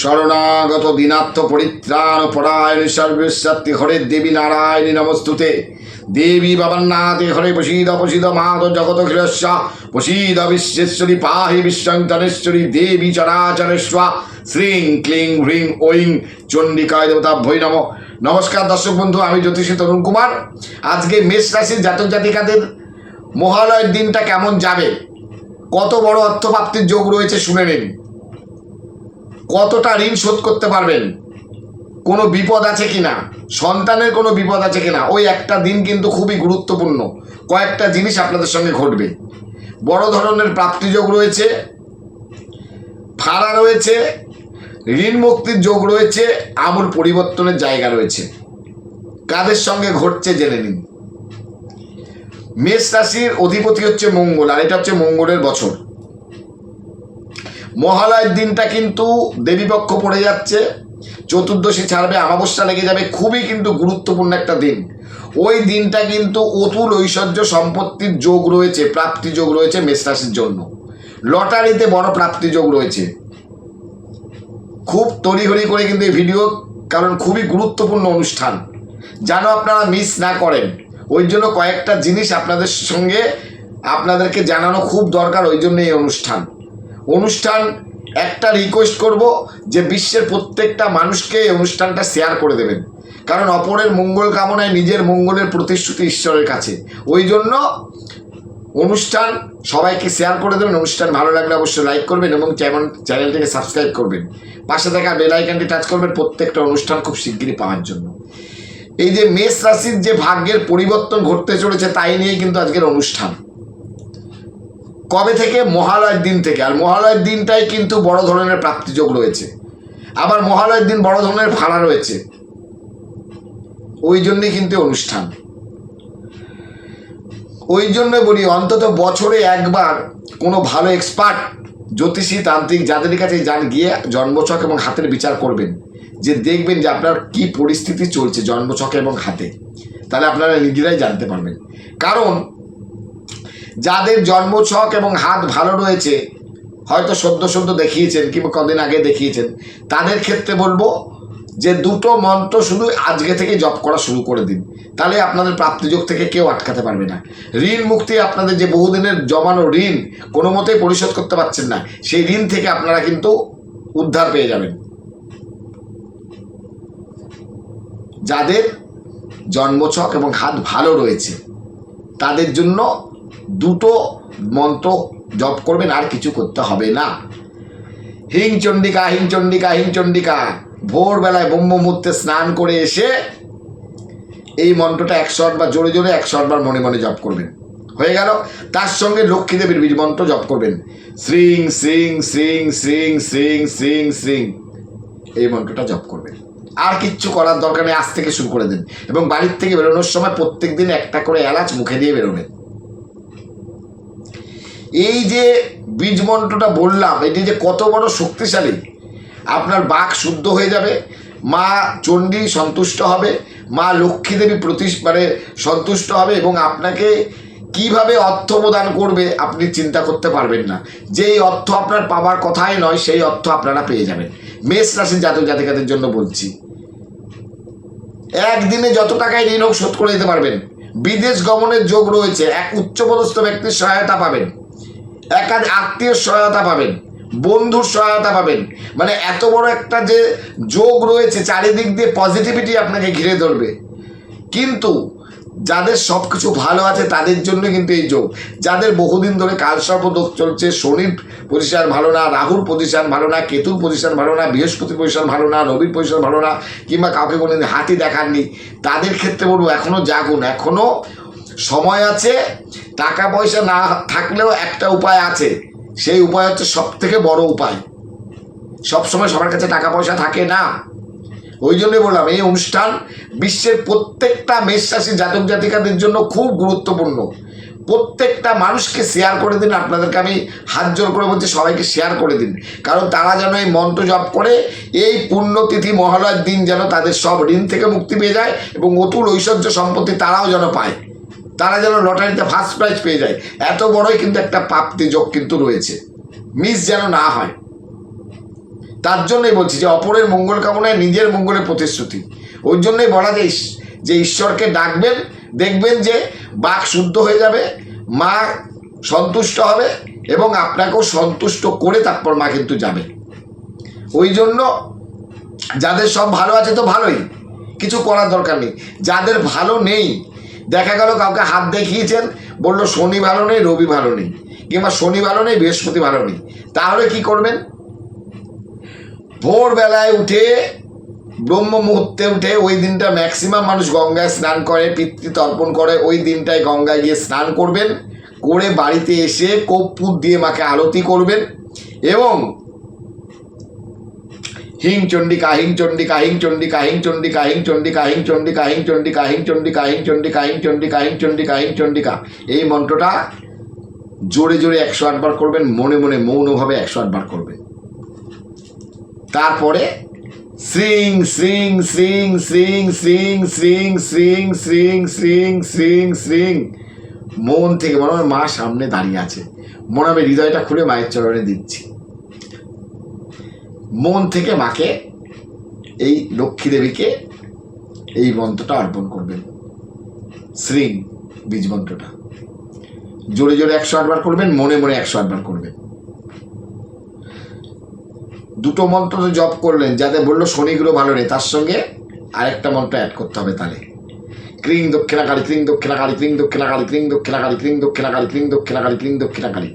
শরণাগত দিনার্থ পরিত্রাণ পরায়ণ সর্বেশ্বরী হরে দেবী নারায়ণী নমস্তুতে। দেবী বাবান্নাথে হরে প্রসীদ প্রসীদ মাধ জগত খিরস্য প্রসীদ বিশ্বেশ্বরী পাহি বিশ্বন্তনেশ্বরী দেবী চরাচরেশ্বা শ্রীং ক্লিং হ্রিং ঐং চণ্ডিকায় দেবতা ভৈ নম। নমস্কার দর্শক বন্ধু, আমি জ্যোতিষী তরুণ কুমার। আজকে মেষ রাশির জাতক জাতিকাদের মহালয়ের দিনটা কেমন যাবে? কত বড় অর্থপ্রাপ্তির যোগ রয়েছে শুনে নিন। কতটা ঋণ শোধ করতে পারবেন? কোনো বিপদ আছে কিনা? সন্তানের কোনো বিপদ আছে কিনা? ওই একটা দিন কিন্তু খুবই গুরুত্বপূর্ণ। কয়েকটা জিনিস আপনাদের সঙ্গে ঘটবে। বড় ধরনের প্রাপ্তিযোগ রয়েছে ফাড়া রয়েছে ঋণ মুক্তির যোগ রয়েছে, আমূল পরিবর্তনের জায়গা রয়েছে। কাদের সঙ্গে ঘটছে জেনে নিন। মেষ রাশির অধিপতি হচ্ছে মঙ্গল, আর এটা হচ্ছে মঙ্গলের বছর। মহালয়ের দিনটা কিন্তু দেবীপক্ষ পড়ে যাচ্ছে। চতুর্দশী ছাড়বে আমাবস্যা লেগে যাবে, খুবই কিন্তু গুরুত্বপূর্ণ একটা দিন। ওই দিনটা কিন্তু অতুল ঐশ্বর্য সম্পত্তির যোগ রয়েছে, প্রাপ্তি যোগ রয়েছে মেষ রাশির জন্য। লটারিতে বড় প্রাপ্তি যোগ রয়েছে। খুব তড়িঘড়ি করে কিন্তু এই ভিডিও, কারণ খুবই গুরুত্বপূর্ণ অনুষ্ঠান। যেন আপনারা মিস না করেন। ওই জন্য কয়েকটা জিনিস আপনাদের সঙ্গে আপনাদেরকে জানানো খুব দরকার, ওই জন্য এই অনুষ্ঠান। অনুষ্ঠান একটা রিকোয়েস্ট করব যে বিশ্বের প্রত্যেকটা মানুষকে এই অনুষ্ঠানটা শেয়ার করে দেবেন। কারণ অপরের মঙ্গল কামনায় নিজের মঙ্গলের প্রতিশ্রুতি ঈশ্বরের কাছে। ওই জন্য অনুষ্ঠান সবাইকে শেয়ার করে দেবেন। অনুষ্ঠান ভালো লাগলে অবশ্যই লাইক করবেন এবং চ্যানেল চ্যানেলটিকে সাবস্ক্রাইব করবেন। পাশে থাকা বেল আইকনটি টাচ করবেন। প্রত্যেকটা অনুষ্ঠান খুব শিগগিরই পাওয়ার জন্য। এই যে মেষ রাশির যে ভাগ্যের পরিবর্তন ঘটতে চলেছে, তাই নিয়ে কিন্তু আজকের অনুষ্ঠান। কবে থেকে? মহালয়ের দিন থেকে। আর মহালয়ের দিনটাই কিন্তু বড় ধরনের প্রাপ্তিযোগ রয়েছে। আবার মহালয়ের দিন বড় ধরনের ভাড়া রয়েছে। ওই জন্যই কিন্তু অনুষ্ঠান। ওই জন্য বলি, অন্তত বছরে একবার কোনো ভালো এক্সপার্ট জ্যোতিষী, তান্ত্রিক যাদের কাছে যান গিয়ে জন্মছক এবং হাতের বিচার করবেন। যে দেখবেন যে আপনার কি পরিস্থিতি চলছে জন্মছকে এবং হাতে। তাহলে আপনারা নিজেরাই জানতে পারবেন। কারণ যাদের জন্মছক এবং হাত ভালো রয়েছে, হয়তো সদ্য সদ্য দেখিয়েছেন কিংবা কদিন আগে দেখিয়েছেন, তাদের ক্ষেত্রে বলব যে দুটো মন্ত্র শুধু আজকে থেকে জপ করা শুরু করে দিন। তাহলে আপনাদের প্রাপ্তিযোগ থেকে কেউ আটকাতে পারবে না। ঋণ মুক্তি আপনাদের যে বহুদিনের জমানো ঋণ, কোনো মতেই পরিশোধ করতে পারছেন না, সেই ঋণ থেকে আপনারা কিন্তু উদ্ধার পেয়ে যাবেন। যাদের জন্মছক এবং হাত ভালো রয়েছে, তাদের জন্য দুটো মন্ত্র জপ করবেন, আর কিছু করতে হবে না। হিং চণ্ডিকা হিং চণ্ডিকা হিং চণ্ডিকা। ভোরবেলায় ব্রহ্ম মুহূর্তে স্নান করে এসে এই মন্ত্রটা একশো আটবার জোরে জোরে একশো আটবার মনে মনে জপ করবেন। হয়ে গেল। তার সঙ্গে লক্ষ্মী দেবীর বীজ মন্ত্র জপ করবেন। শ্রিং শ্রিং শ্রিং শ্রিং শ্রিং শ্রিং শ্রিং এই মন্ত্রটা জপ করবেন। আর কিচ্ছু করার দরকার নেই, আজ থেকে শুরু করে দিন। এবং বাড়ির থেকে বেরোনোর সময় প্রত্যেক দিন একটা করে এলাচ মুখে দিয়ে বেরোবেন। এই যে বীজ মন্ত্রটা বললাম, এটি যে কত বড় শক্তিশালী। আপনার বাক শুদ্ধ হয়ে যাবে, মা চণ্ডী সন্তুষ্ট হবে, মা লক্ষ্মী দেবী প্রতি মানে সন্তুষ্ট হবে এবং আপনাকে কীভাবে অর্থ প্রদান করবে আপনি চিন্তা করতে পারবেন না। যেই অর্থ আপনার পাওয়ার কথাই নয়, সেই অর্থ আপনারা পেয়ে যাবেন। মেষ রাশির জাতক জাতিকাদের জন্য বলছি, একদিনে যত টাকায় ঋণ হোক শোধ করে দিতে পারবেন। বিদেশ গমনের যোগ রয়েছে, এক উচ্চপদস্থ ব্যক্তির সহায়তা পাবেন। একাধ আত্মীয় সহায়তা পাবেন, বন্ধুর সহায়তা পাবেন। মানে এত বড় একটা যে যোগ রয়েছে, চারিদিক দিয়ে পজিটিভিটি আপনাকে ঘিরে ধরবে। কিন্তু যাদের সব কিছু ভালো আছে, তাদের জন্য কিন্তু এই যোগ। যাদের বহুদিন ধরে কালসর্পদোষ চলছে, শনির পজিশন ভালো না, রাহুর পজিশন ভালো না, কেতুর পজিশন ভালো না, বৃহস্পতির পজিশন ভালো না, রবির পজিশন ভালো না, কিংবা কাউকে কোনো হাতি দেখাননি, তাদের ক্ষেত্রে বলব এখনও জাগুন এখনও সময় আছে, টাকা পয়সা না থাকলেও একটা উপায় আছে। সেই উপায় হচ্ছে সব থেকে বড় উপায়। সবসময় সবার কাছে টাকা পয়সা থাকে না। ওই জন্যই বললাম, এই অনুষ্ঠান বিশ্বের প্রত্যেকটা মেষ রাশি জাতক জাতিকাদের জন্য খুব গুরুত্বপূর্ণ। প্রত্যেকটা মানুষকে শেয়ার করে দিন, আপনাদেরকে আমি হাত জোর করে বলছি, সবাইকে শেয়ার করে দিন। কারণ তারা যেন এই মন্ত্র জপ করে, এই পুণ্যতিথি মহালয়ের দিন যেন তাদের সব ঋণ থেকে মুক্তি পেয়ে যায় এবং অতুল ঐশ্বর্য সম্পত্তি তারাও যেন পায়। তারা যেন লটারিতে ফার্স্ট প্রাইজ পেয়ে যায়। এত বড়ই কিন্তু একটা প্রাপ্তি যোগ কিন্তু রয়েছে। মিস যেন না হয়। তার জন্যই বলছি যে, অপরের মঙ্গল কামনায় নিজের মঙ্গলের প্রতিশ্রুতি। ওই জন্যই বলা যায় যে ঈশ্বরকে ডাকবেন, দেখবেন যে বাক শুদ্ধ হয়ে যাবে, মা সন্তুষ্ট হবে এবং আপনাকেও সন্তুষ্ট করে তারপর মা কিন্তু যাবে। ওই জন্য যাদের সব ভালো আছে তো ভালোই। কিছু করার দরকার নেই। যাদের ভালো নেই দেখা গেল কাউকে হাত দেখিয়েছেন, বলল শনি ভালো নেই, রবি ভালো নেই, কিংবা শনি ভালো নেই, বৃহস্পতি ভালো নেই। তাহলে কি করবেন? ভোরবেলায় উঠে, ব্রহ্ম মুহূর্তে উঠে ওই দিনটা ম্যাক্সিমাম মানুষ গঙ্গায় স্নান করে পিতৃ তর্পণ করে, ওই দিনটায় গঙ্গায় গিয়ে স্নান করবেন, করে বাড়িতে এসে কর্পূর দিয়ে মাকে আরতি করবেন এবং হিং চণ্ডিকা হিং চণ্ডিকা হিং চণ্ডিকা হিং চণ্ডিকা হিং চণ্ডিকা হিং চণ্ডিকা হিং চণ্ডিকা হিং চণ্ডিকা হিং চণ্ডিকা হিং চণ্ডিকা হিং চণ্ডিকা হিং চণ্ডিকা এই মন্ত্রটা জোরে জোরে একশো আটবার করবেন মনে মনে মৌনভাবে একশো আটবার করবেন তারপরে শ্রিং শ্রিং শ্রিং শ্রিং শ্রিং শ্রিং শ্রিং শ্রিং শ্রিং শ্রিং শ্রিং মন থেকে মনে হয় মা সামনে দাঁড়িয়ে আছে মনে হবে হৃদয়টা খুলে মায়ের চরণে দিচ্ছি মন থেকে মাকে এই লক্ষ্মী দেবীকে এই মন্ত্রটা অর্পণ করবেন শ্রিং বীজ মন্ত্রটা। জোরে জোরে একশো আটবার করবেন, মনে মনে একশো আটবার করবেন। দুটো মন্ত্র তো জপ করলেন, যাতে বলল শনিগুলো ভালো নেই, তার সঙ্গে আরেকটা মন্ত্র অ্যাড করতে হবে তাহলে। ক্রিং দক্ষিণাকালী ক্রিং দক্ষিণাকালী ক্রিং দক্ষিণাকালী ক্রিং দক্ষিণাকালী ক্রিং দক্ষিণাকালী ক্রিং দক্ষিণাকালী ক্রিং দক্ষিণাকালী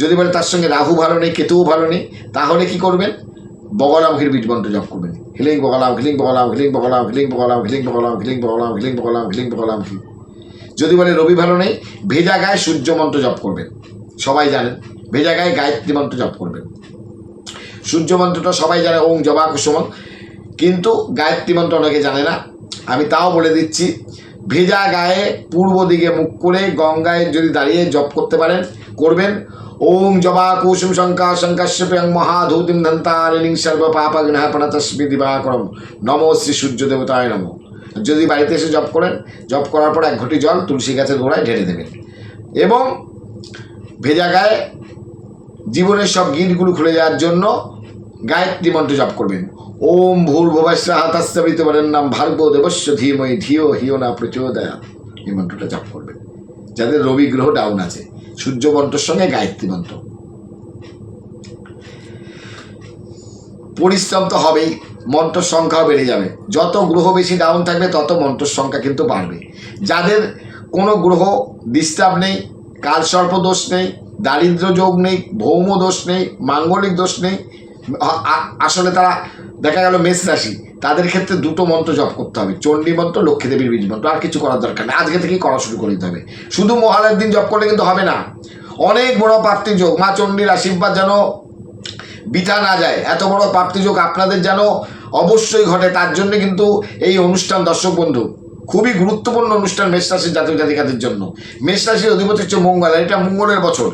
যদি বলে তার সঙ্গে রাহু ভালো নেই, কেতুও ভালো নেই, তাহলে কি করবেন? বগলামুখীর বীজ মন্ত্র জপ করবেন। হিলিং বগলাম হিলিং বগলাম হিলিং বগলাম হিলিং বগলাম হিলিং বগলাম হিলিং বগলাম হিলিং বগলাম হিলিং বগলাম, হিলিং যদি বলে রবি ভালো নেই, ভেজা গায়ে সূর্য মন্ত্র জপ করবেন। সবাই জানেন, ভেজা গায়ে গায়ত্রী মন্ত্র জপ করবেন। সূর্য মন্ত্রটা সবাই জানে, ওং জবা কুসুমন কিন্তু গায়ত্রী মন্ত্র অনেকে জানে না। আমি তাও বলে দিচ্ছি, ভেজা গায়ে পূর্ব দিকে মুখ করে গঙ্গায় যদি দাঁড়িয়ে জপ করতে পারেন, করবেন। কুসুম শঙ্কা শঙ্কাশ্যপ্যং মহাধূতিম ধন্তারিণী সর্ব পাপগ্নহ প্রণতস্মি দিবাকরম নমো শ্রী সূর্য দেবতায় নম যদি বাড়িতে এসে জপ করেন, জপ করার পর এক ঘটি জল তুলসী গাছের গোড়ায় ঢেলে দেবেন। এবং ভেজা গায়ে জীবনের সব গিটগুলো খুলে যাওয়ার জন্য গায়ত্রী মন্ত্র জপ করবেন। ওম ভূর্ভুবস্য হাতাস্তবিত নাম ভার্গব দেবস্য ধীময়ী ধিও হিও না প্রচোদয়া এই মন্ত্রটা জপ করবেন। যাদের রবি গ্রহ ডাউন আছে। সূর্য মন্ত্রের সঙ্গে গায়ত্রী মন্ত্র। পরিশ্রম তো হবেই মন্ত্র সংখ্যাও বেড়ে যাবে। যত গ্রহ বেশি ডাউন থাকবে, তত মন্ত্রের সংখ্যা কিন্তু বাড়বে। যাদের কোনো গ্রহ ডিস্টার্ব নেই কালসর্প দোষ নেই, দারিদ্র যোগ নেই, ভৌম দোষ নেই, মাঙ্গলিক দোষ নেই আসলে তারা দেখা গেল মেষ রাশি, তাদের ক্ষেত্রে দুটো মন্ত্র জপ করতে হবে, চণ্ডী মন্ত্র, লক্ষ্মী দেবীর বীজ মন্ত্র, আর কিছু করার দরকার নেই। আজকে থেকেই করা শুরু করে দিতে হবে। শুধু মহালয়ের দিন জপ করলে কিন্তু হবে না। অনেক বড় প্রাপ্তি যোগ, মা চণ্ডীর আশীর্বাদ যেন বিথা না যায়। এত বড় প্রাপ্তিযোগ আপনাদের যেন অবশ্যই ঘটে, তার জন্য কিন্তু এই অনুষ্ঠান, দর্শক বন্ধু, খুবই গুরুত্বপূর্ণ অনুষ্ঠান মেষ রাশির জাতক জাতিকাদের জন্য। মেষ রাশির অধিপতি হচ্ছে মঙ্গল এটা মঙ্গলের বছর।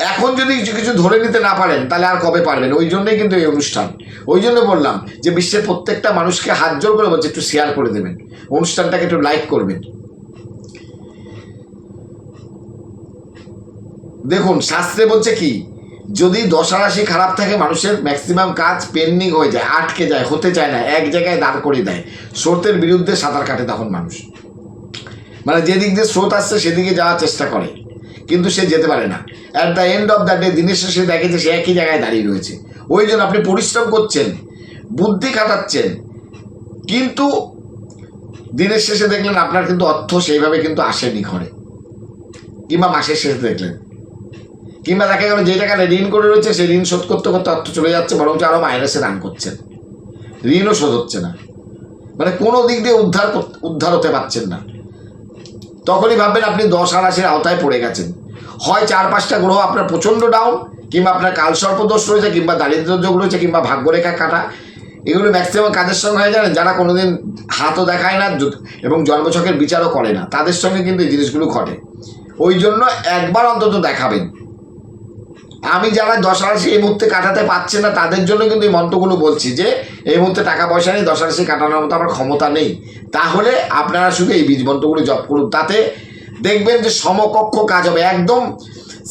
এখন যদি কিছু কিছু ধরে নিতে না পারেন, তাহলে আর কবে পারবেন? ওই জন্যই কিন্তু এই অনুষ্ঠান। ওই জন্য বললাম যে বিশ্বের প্রত্যেকটা মানুষকে হাত জোর করে বলছে, একটু শেয়ার করে দেবেন। অনুষ্ঠানটাকে একটু লাইক করবেন। দেখুন, শাস্ত্রে বলছে কি, যদি দশারাশি খারাপ থাকে, মানুষের ম্যাক্সিমাম কাজ পেন্ডিং হয়ে যায়, আটকে যায়, হতে চায় না, এক জায়গায় দাঁড় করে দেয়। স্রোতের বিরুদ্ধে সাঁতার কাটে তখন মানুষ। মানে যেদিক দিয়ে স্রোত আসছে, সেদিকে যাওয়ার চেষ্টা করে। কিন্তু সে যেতে পারে না। At the end of the day দিনের শেষে দেখে যে সে একই জায়গায় দাঁড়িয়ে রয়েছে। ওই জন্য আপনি পরিশ্রম করছেন, বুদ্ধি খাটাচ্ছেন, কিন্তু দিনের শেষে দেখলেন আপনার কিন্তু অর্থ সেইভাবে কিন্তু আসেনি ঘরে। কিংবা মাসের শেষে দেখলেন। কিংবা দেখা গেল যে টাকাটা ঋণ করে রয়েছে, সেই ঋণ শোধ করতে করতে অর্থ চলে যাচ্ছে, বরঞ্চ আরও মাইনাসে রান করছেন। ঋণও শোধ হচ্ছে না। মানে কোনো দিক দিয়ে উদ্ধার উদ্ধার হতে পারছেন না। তখনই ভাববেন আপনি দশ আনাশের আওতায় পড়ে গেছেন। হয় চার পাঁচটা গ্রহ আপনার প্রচণ্ড ডাউন কিংবা আপনার কালসর্প দোষ রয়েছে, কিংবা দারিদ্র যোগ রয়েছে, কিংবা ভাগ্যরেখা কাটা। এগুলো ম্যাক্সিমাম কাজের সঙ্গে হয়ে জানেন? যারা কোনোদিন হাতও দেখায় না এবং জন্মছকের বিচারও করে না। তাদের সঙ্গে কিন্তু এই জিনিসগুলো ঘটে। ওই জন্য একবার অন্তত দেখাবেন। আমি যারা দশারাশি এই মুহূর্তে কাটাতে পারছে না, তাদের জন্য কিন্তু এই মন্ত্রগুলো বলছি যে, এই মুহূর্তে টাকা পয়সা নেই, দশারাশি কাটানোর মতো আমার ক্ষমতা নেই। তাহলে আপনারা শুধু এই বীজ মন্ত্রগুলো জপ করুন, তাতে দেখবেন যে সমকক্ষ কাজ হবে, একদম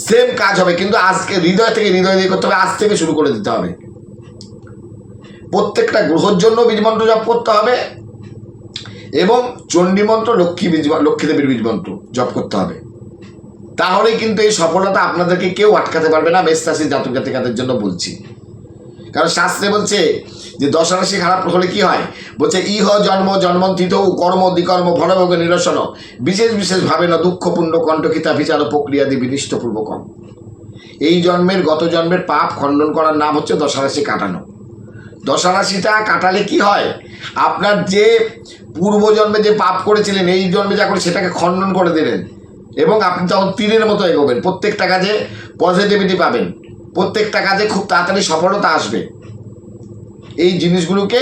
সেম কাজ হবে, কিন্তু আজকে হৃদয় থেকে হৃদয় দিয়ে করতে হবে, আজ থেকে শুরু করে দিতে হবে। প্রত্যেকটা গ্রহর জন্য বীজমন্ত্র জপ করতে হবে এবং চণ্ডী মন্ত্র, লক্ষ্মী বীজ লক্ষ্মী দেবীর বীজ মন্ত্র জপ করতে হবে। তাহলেই কিন্তু এই সফলতা আপনাদেরকে কেউ আটকাতে পারবে না, মেষ রাশির জাতক জাতিকাদের জন্য বলছি। কারণ শাস্ত্রে বলছে যে দশ রাশি খারাপ হলে কি হয়? বলছে ইহ জন্ম জন্মন্তিত কর্ম দ্বিকর্ম ভরভোগ নিরসন। বিশেষ বিশেষ ভাবে না দুঃখপূর্ণ কণ্ঠকিতা বিচার প্রক্রিয়াদি বিনিষ্ট পূর্বকম এই জন্মের, গত জন্মের পাপ খণ্ডন করার নাম হচ্ছে দশারাশি কাটানো। দশারাশিটা কাটালে কি হয়? আপনার যে পূর্বজন্মে যে পাপ করেছিলেন, এই জন্মে যা করে সেটাকে খণ্ডন করে দিলেন। এবং আপনি তখন তীরের মতো এগোবেন, প্রত্যেকটা কাজে পজিটিভিটি পাবেন। প্রত্যেকটা কাজে খুব তাড়াতাড়ি সফলতা আসবে। এই জিনিসগুলোকে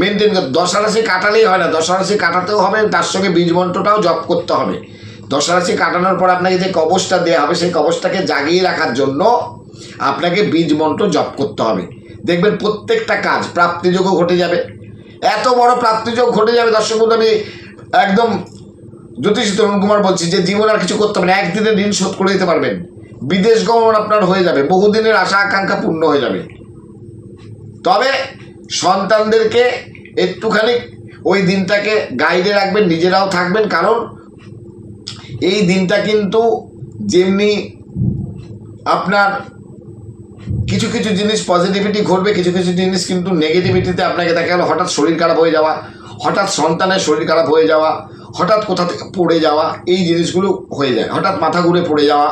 মেনটেন করতে দশারাশি কাটালেই হয় না। দশারাশি কাটাতেও হবে, তার সঙ্গে বীজ মন্ত্রটাও জপ করতে হবে। দশারাশি কাটানোর পর আপনাকে যে কবচটা দেওয়া হবে, সেই কবচটাকে জাগিয়ে রাখার জন্য আপনাকে বীজ মন্ত্র জপ করতে হবে। দেখবেন প্রত্যেকটা কাজ প্রাপ্তিযোগও ঘটে যাবে। এত বড় প্রাপ্তিযোগ ঘটে যাবে, দর্শক বন্ধু, আমি একদম জ্যোতিষ তরুণ কুমার বলছি যে জীবন আর কিছু করতে হবে না, একদিনে ঋণ শোধ করে দিতে পারবেন। বিদেশ গমন আপনার হয়ে যাবে, বহুদিনের আশা আকাঙ্ক্ষা পূর্ণ হয়ে যাবে। তবে সন্তানদেরকে একটুখানি ওই দিনটাকে গাইডে রাখবেন, নিজেরাও থাকবেন, কারণ এই দিনটা কিন্তু যেমনি আপনার কিছু কিছু জিনিস পজিটিভিটি ঘটবে, কিছু কিছু জিনিস কিন্তু নেগেটিভিটিতে আপনাকে দেখা গেল, হঠাৎ শরীর খারাপ হয়ে যাওয়া, হঠাৎ সন্তানের শরীর খারাপ হয়ে যাওয়া হঠাৎ কোথা থেকে পড়ে যাওয়া, এই জিনিসগুলো হয়ে যায়। হঠাৎ মাথা ঘুরে পড়ে যাওয়া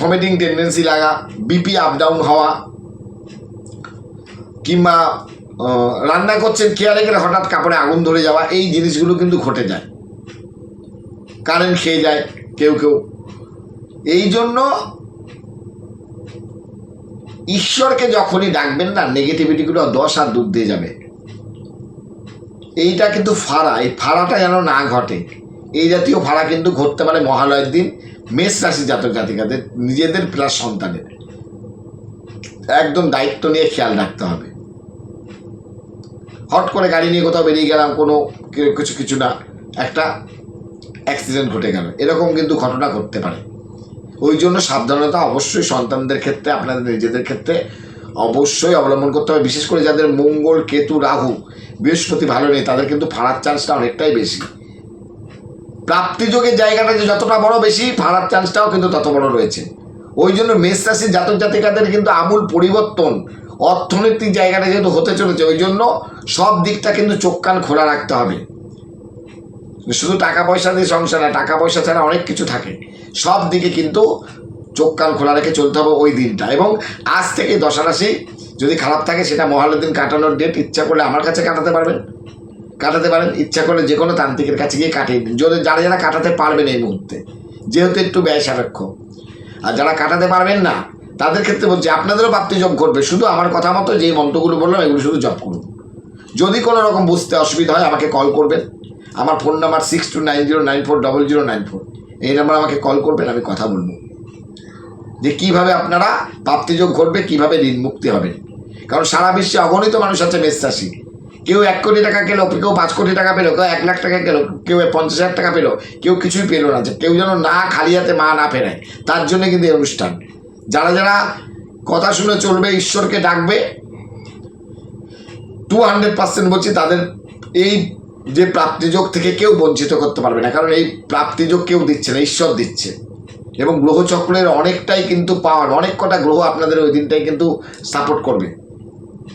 ভমিটিং টেন্ডেন্সি লাগা বিপি আপ ডাউন হওয়া, কিংবা রান্না করছেন খেয়ালে গেলে হঠাৎ কাপড়ে আগুন ধরে যাওয়া, এই জিনিসগুলো কিন্তু ঘটে যায়। কারেন্ট খেয়ে যায় কেউ কেউ। এই জন্য ঈশ্বরকে যখনই ডাকবেন না নেগেটিভিটিগুলো দশ আর দূর দিয়ে যাবে। এইটা কিন্তু ফাড়া এই ফাড়াটা যেন না ঘটে। এই জাতীয় ফাড়া কিন্তু ঘটতে পারে মহালয়ের দিন মেষ রাশি জাতক জাতিকাদের, নিজেদের প্লাস সন্তানের। একদম দায়িত্ব নিয়ে খেয়াল রাখতে হবে। হট করে গাড়ি নিয়ে কোথাও বেরিয়ে গেলাম, কোনো কিছু কিছু না, একটা অ্যাক্সিডেন্ট ঘটে গেল। এরকম কিন্তু ঘটনা ঘটতে পারে। ওই জন্য সাবধানতা অবশ্যই সন্তানদের ক্ষেত্রে, আপনাদের নিজেদের ক্ষেত্রে অবশ্যই অবলম্বন করতে হবে। বিশেষ করে যাদের মঙ্গল, কেতু, রাহু বৃহস্পতি ভালো নেই, তাদের কিন্তু ফাড়ার চান্সটা অনেকটাই বেশি। প্রাপ্তিযোগের জায়গাটা যে যতটা বড় বেশি ফাড়ার চান্সটাও কিন্তু তত বড় রয়েছে। ওই জন্য মেষ রাশির জাতক জাতিকাদের কিন্তু আমূল পরিবর্তন, অর্থনৈতিক জায়গাটা যেহেতু হতে চলেছে, ওই জন্য সব দিকটা কিন্তু চোখ কান খোলা রাখতে হবে। শুধু টাকা পয়সা দিয়ে সংসার না, টাকা পয়সা ছাড়া অনেক কিছু থাকে। সব দিকে কিন্তু চোখ কান খোলা রেখে চলতে হবে ওই দিনটা। এবং আজ থেকে দশারাশি যদি খারাপ থাকে সেটা মহালয়ের দিন কাটানোর ডেট ইচ্ছা করলে আমার কাছে কাটাতে পারবেন। কাটাতে পারেন, ইচ্ছা করলে যে কোনো তান্ত্রিকের কাছে গিয়ে কাটিয়ে দিন। যদি যারা যারা কাটাতে পারবেন এই মুহূর্তে, যেহেতু একটু ব্যয় সাপেক্ষ। আর যারা কাটাতে পারবেন না, তাদের ক্ষেত্রে বলছি, আপনাদেরও প্রাপ্তিযোগ করবে শুধু আমার কথা মতো যে মন্ত্রগুলো বললাম, এগুলো শুধু জপ করুন। যদি কোনো রকম বুঝতে অসুবিধা হয়, আমাকে কল করবেন। আমার phone number six two nine zero nine four double zero nine four এই নাম্বার আমাকে কল করবেন, আমি কথা বলব। যে কীভাবে আপনারা প্রাপ্তিযোগ ঘটবে, কীভাবে ঋণ মুক্তি হবেন কারণ সারা বিশ্বে অগণিত মানুষ আছে মেষ কেউ এক কোটি টাকা পেল, কেউ পাঁচ কোটি টাকা পেল, কেউ এক লাখ টাকা পেল, কেউ পঞ্চাশ হাজার টাকা পেল, কেউ কিছুই পেল না। কেউ যেন না খালি হাতে মা না ফেরায়। তার জন্য কিন্তু এই অনুষ্ঠান। যারা যারা কথা শুনে চলবে, ঈশ্বরকে ডাকবে টু হান্ড্রেড পার্সেন্ট বলছি, তাদের এই যে প্রাপ্তিযোগ থেকে কেউ বঞ্চিত করতে পারবে না। কারণ এই প্রাপ্তিযোগ কেউ দিচ্ছে না, ঈশ্বর দিচ্ছে। এবং গ্রহচক্রের অনেকটাই কিন্তু পাওয়ার অনেক কটা গ্রহ আপনাদের ওই দিনটাই কিন্তু সাপোর্ট করবে।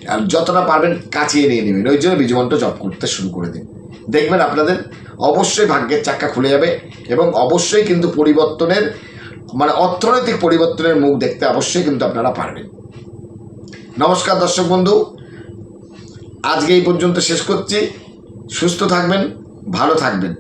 আর যতটা পারবেন কাছিয়ে নিয়ে নেবেন, ওই জন্য বীজমন্ত্র জপ করতে শুরু করে দিন। দেখবেন আপনাদের অবশ্যই ভাগ্যের চাক্কা খুলে যাবে এবং অবশ্যই কিন্তু পরিবর্তনের মানে অর্থনৈতিক পরিবর্তনের মুখ দেখতে অবশ্যই কিন্তু আপনারা পারবেন। নমস্কার দর্শক বন্ধু, আজকে এই পর্যন্ত শেষ করছি। সুস্থ থাকবেন, ভালো থাকবেন।